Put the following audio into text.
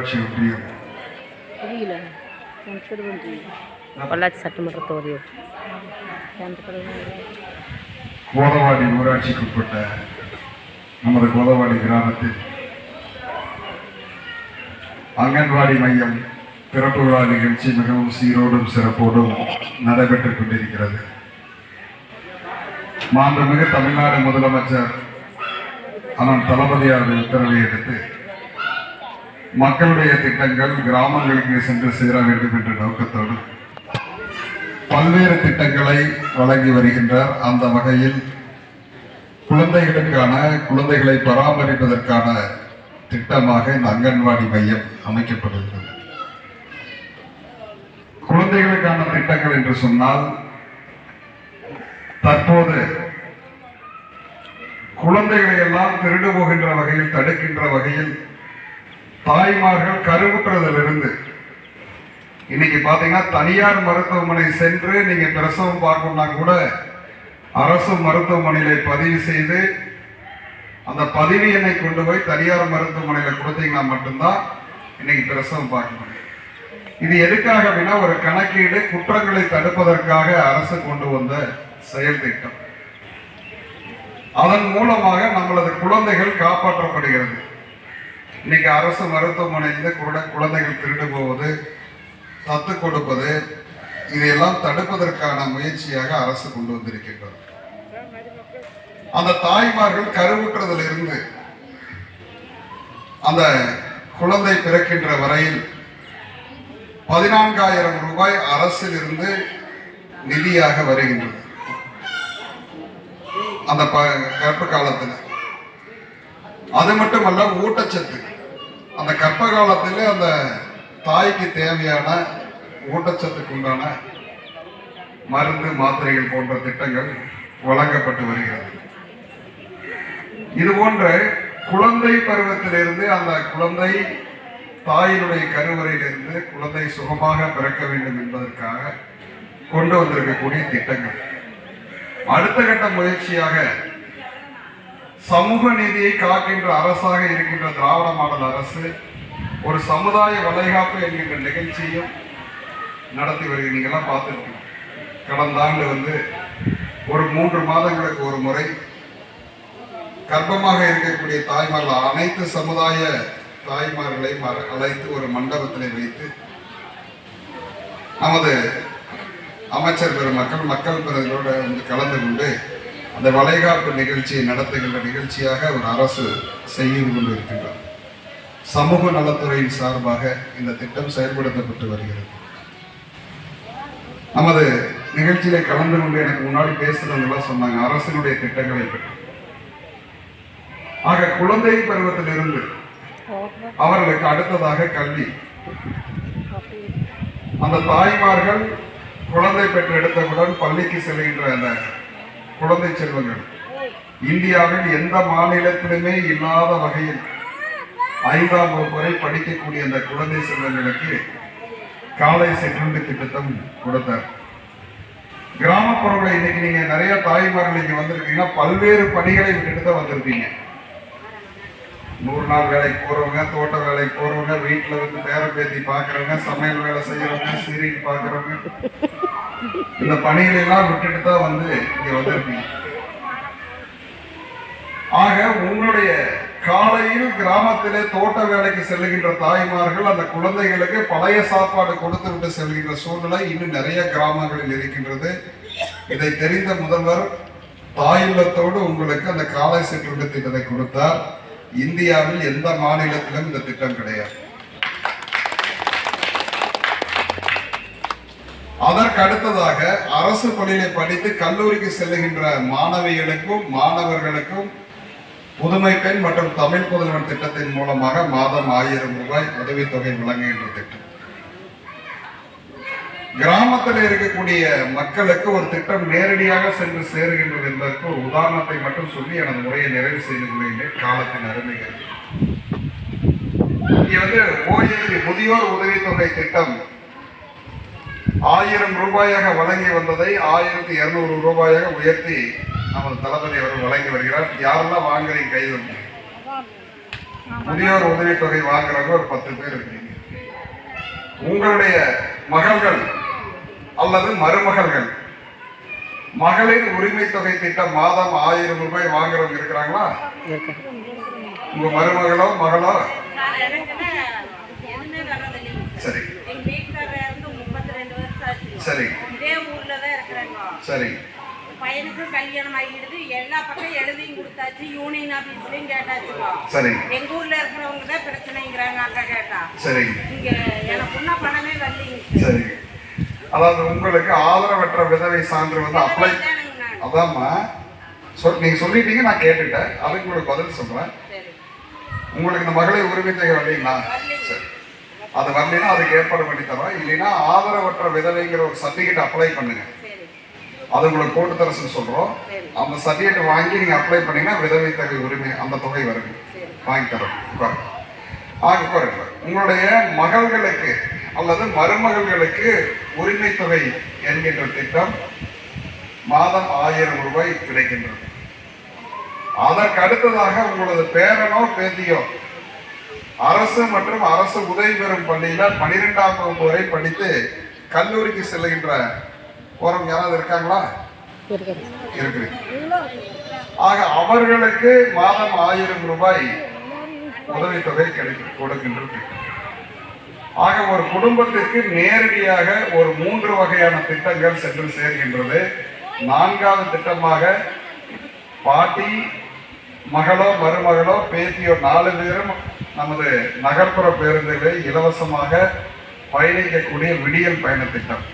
ஊராட்சி ஒன்றியம் பொள்ளாச்சி சட்டமன்ற தொகுதி. கோதவாடி ஊராட்சிக்குட்பட்ட நமது கோதவாடி கிராமத்தில் அங்கன்வாடி மையம் திறப்பு விழா நிகழ்ச்சி மிகவும் சீரோடும் சிறப்போடும் நடைபெற்றுக் கொண்டிருக்கிறது. மாண்புமிகு தமிழ்நாடு முதலமைச்சர் அண்ணன் தளபதியார் உத்தரவை எடுத்து மக்களுடைய திட்டங்கள் கிராமங்களுக்கு சென்று சேர வேண்டும் என்ற நோக்கத்தோடு பல்வேறு திட்டங்களை வழங்கி வருகின்றார் அந்த வகையில் குழந்தைகளுக்கான குழந்தைகளை பராமரிப்பதற்கான திட்டமாக இந்த அங்கன்வாடி மையம் அமைக்கப்படுகிறது. குழந்தைகளுக்கான திட்டங்கள் என்று சொன்னால் தற்போது குழந்தைகளை எல்லாம் திருடு போகின்ற வகையில் தடுக்கின்ற வகையில் தாய்மார்கள் கருவுற்றதிலிருந்து. இன்னைக்கு பாத்தீங்கன்னா தனியார் மருத்துவமனை சென்று நீங்க பிரசவம் பார்க்கணும்னா கூட அரசு மருத்துவமனையில பதிவு செய்து அந்த பதிவு எண்ணை கொண்டு போய் தனியார் மருத்துவமனையில கொடுத்தீங்கன்னா மட்டும்தான் இன்னைக்கு பிரசவம் பார்க்க முடியும். இது எதுக்காக அப்படின்னா ஒரு கணக்கீடு குற்றங்களை தடுப்பதற்காக அரசு கொண்டு வந்த செயல் திட்டம். அதன் மூலமாக நம்மளது குழந்தைகள் காப்பாற்றப்படுகிறது. இன்னைக்கு அரசு மருத்துவமனையில் குழந்தை- குழந்தைகள் திருடு போவது தத்து கொடுப்பது இதையெல்லாம் தடுப்பதற்கான முயற்சியாக அரசு கொண்டு வந்திருக்கின்றது. அந்த தாய்மார்கள் கருவுற்றதிலிருந்து அந்த குழந்தை பிறக்கின்ற வரையில் பதினான்காயிரம் ரூபாய் அரசிலிருந்து நிதியாக வருகின்றது. அந்த ப- காலத்தில். அது மட்டுமல்ல ஊட்டச்சத்து. அந்த கர்ப்ப காலத்தில் அந்த தாய்க்கு தேவையான ஊட்டச்சத்துக்கு உண்டான மருந்து மாத்திரைகள் போன்ற திட்டங்கள் வழங்கப்பட்டு வருகிறது. இது போன்ற குழந்தை பருவத்திலிருந்து அந்த குழந்தை தாயினுடைய கருவறையிலிருந்து குழந்தை சுகமாக பிறக்க வேண்டும் என்பதற்காக கொண்டு வந்திருக்கக்கூடிய திட்டங்கள். அடுத்த கட்ட முயற்சியாக சமூக நீதியை காக்கின்ற அரசாக இருக்கின்ற திராவிட மாடல் அரசு ஒரு சமுதாய வளைகாப்பு என்கின்ற நிகழ்ச்சியும் நடத்தி வருகிறீங்க நீங்கெல்லாம் பார்த்துருக்கீங்க கடந்த ஆண்டு வந்து ஒரு மூன்று மாதங்களுக்கு ஒரு முறை கர்ப்பமாக இருக்கக்கூடிய தாய்மார்கள் அனைத்து சமுதாய தாய்மார்களையும் அழைத்து ஒரு மண்டபத்தில் வைத்து நமது அமைச்சர் பெருமக்கள் மக்கள் பிரதிகளோடு வந்து கலந்து கொண்டு அந்த வளைகாப்பு நிகழ்ச்சியை நடத்துகின்ற நிகழ்ச்சியாக ஒரு அரசு செய்து கொண்டு இருக்கின்றார் சமூக நலத்துறையின் சார்பாக இந்த திட்டம் செயல்படுத்தப்பட்டு வருகிறது. நமது நிகழ்ச்சியில கலந்து கொண்டு எனக்கு முன்னாடி பேசுறவங்களாம் சொன்னாங்க அரசினுடைய திட்டங்களை பற்றி. ஆக குழந்தை பருவத்திலிருந்து அவர்களுக்கு அடுத்ததாக கல்வி. அந்த தாய்மார்கள் குழந்தை பெற்றெடுத்தவுடன் பள்ளிக்கு செல்கின்ற அந்த குழந்தை செல்வங்கள். இந்தியாவில் எந்த மாநிலத்திலுமே இல்லாத வகையில் ஐந்தாம் வகுப்பு வரை படிக்கக்கூடிய அந்த குழந்தை செல்வங்களுக்கு காலை சிற்றுண்டி திட்டத்தம் கொடுத்தார். கிராமப்புறங்களில் இன்னைக்கு நீங்க நிறைய தாய்மார்கள் இங்க வந்திருக்கீங்கன்னா பல்வேறு பணிகளை விட்டுட்டு தான் வந்திருப்பீங்க. நூறு நாள் வேலைக்கு போறவங்க தோட்ட வேலைக்கு போறவங்க வீட்டுல வந்து பேர பேத்தி பாக்குறவங்க சமையல் வேலை செய்யறவங்க சீரியல் பாக்குறவங்க. இந்த பணிகளை எல்லாம் விட்டுட்டு தான் வந்து இங்க வந்திருக்கீங்க. ஆக உங்களுடைய காலையில் கிராமத்திலே தோட்ட வேலைக்கு செல்லுகின்ற தாய்மார்கள் அந்த குழந்தைகளுக்கு பழைய சாப்பாடு கொடுத்து விட்டு செல்கின்ற சூழ்நிலை இன்னும் நிறைய கிராமங்களில் இருக்கின்றது. இதை தெரிந்த முதல்வர் தாயுள்ளத்தோடு உங்களுக்கு அந்த காலை சிற்றுண்டு திட்டத்தை கொடுத்தார். இந்தியாவில் எந்த மாநிலத்திலும் இந்த திட்டம் கிடையாது. அதற்கு அடுத்ததாக அரசு பள்ளியில படித்து கல்லூரிக்கு செல்லுகின்ற மாணவிகளுக்கும் மாணவர்களுக்கும் புதுமை பெண் மற்றும் தமிழ் புதல்வன் திட்டத்தின் மூலமாக மாதம் ஆயிரம் ரூபாய் உதவித்தொகை வழங்குகின்ற திட்டம். கிராமத்தில் இருக்கக்கூடிய மக்களுக்கு ஒரு திட்டம் நேரடியாக சென்று சேருகின்றது என்பதற்கு ஒரு உதாரணத்தை மட்டும் சொல்லி எனது முறையை நிறைவு செய்து கொள்கின்றேன். காலத்தின் அருமைகள். இங்கே வந்து ஓஏபி முதியோர் உதவித்தொகை திட்டம் ஆயிரம் ரூபாயாக வழங்கி வந்ததை ஆயிரத்தி இருநூறு ரூபாயாக உயர்த்தி நமது தளபதி அவர்கள் வழங்கி வருகிறார். யாரெல்லாம் வாங்குறீங்க கை வந்து? முதியோர் உதவித்தொகை வாங்குறவங்க ஒரு பத்து பேர் இருக்கீங்க உங்களுடைய மகள்கள் அல்லது மருமகள்கள் மகளிர் உரிமை தொகை திட்டம் மாதம் ஆயிரம் ரூபாய் வாங்குறவங்க இருக்கிறாங்களா? உங்க மருமகளோ மகளோ? சரி. சரி. இதே ஊர்ல தான் இருக்கிறாங்க. சரி. பையனுக்கும் கல்யாணம் ஆகிடுது. எல்லா பக்கம் எழுதியும் கொடுத்தாச்சு யூனியன் ஆபீஸ்லயும் கேட்டாச்சுங்க. சரி. எங்க ஊர்ல இருக்கிறவங்க தான் பிரச்சனைங்கிறாங்க அங்க கேட்டா. சரி. இங்க எனக்கு இன்னும் பணமே வரலைங்க. சரி. அதாவது உங்களுக்கு ஆதரவற்ற விதவை சான்று வந்து அப்ளை அதாம்மா. சொல் நீங்க சொல்லிட்டீங்க நான் கேட்டுட்டேன். அதுக்கு உங்களுக்கு பதில் சொல்றேன். உங்களுக்கு இந்த மகளிர் உரிமை தொகை வரலீங்களா சரி அது வரலைன்னா அதுக்கு ஏற்பாடு பண்ணி தரோம் இல்லைன்னா ஆதரவற்ற விதவைங்கிற ஒரு சர்டிஃபிகேட் அப்ளை பண்ணுங்க. அது உங்களுக்கு போட்டு தர சொல்லி சொல்றோம் அந்த சர்டிஃபிகேட் வாங்கி நீங்க அப்ளை பண்ணீங்கன்னா விதவை தொகை உரிமை அந்த தொகை வருது. வாங்கி தரோம். ஆக உட்காருங்க. உங்களுடைய மகள்களுக்கு அல்லது மருமகள்களுக்கு உரிமை தொகை என்கின்ற திட்டம் மாதம் ஆயிரம் ரூபாய் கிடைக்கின்றது. அதற்கு அடுத்ததாக உங்களது பேரனோ பேத்தியோ அரசு மற்றும் அரசு உதவி பெறும் பள்ளியில பனிரெண்டாம் வகுப்பு வரை படித்து கல்லூரிக்கு செல்லுகின்ற போறவங்க யாராவது இருக்காங்களா? இருக்கு ஆக அவர்களுக்கு மாதம் ஆயிரம் ரூபாய் உதவித்தொகை கிடைக்கும் கொடுக்கின்ற ஆக ஒரு குடும்பத்திற்கு நேரடியாக ஒரு மூன்று வகையான திட்டங்கள் சென்று சேர்கின்றது. நான்காவது திட்டமாக பாட்டி மகளோ மருமகளோ பேத்தியோ நாலு பேரும் நமது நகர்ப்புற பேருந்துகளை இலவசமாக பயணிக்கக்கூடிய விடியல் பயண திட்டம்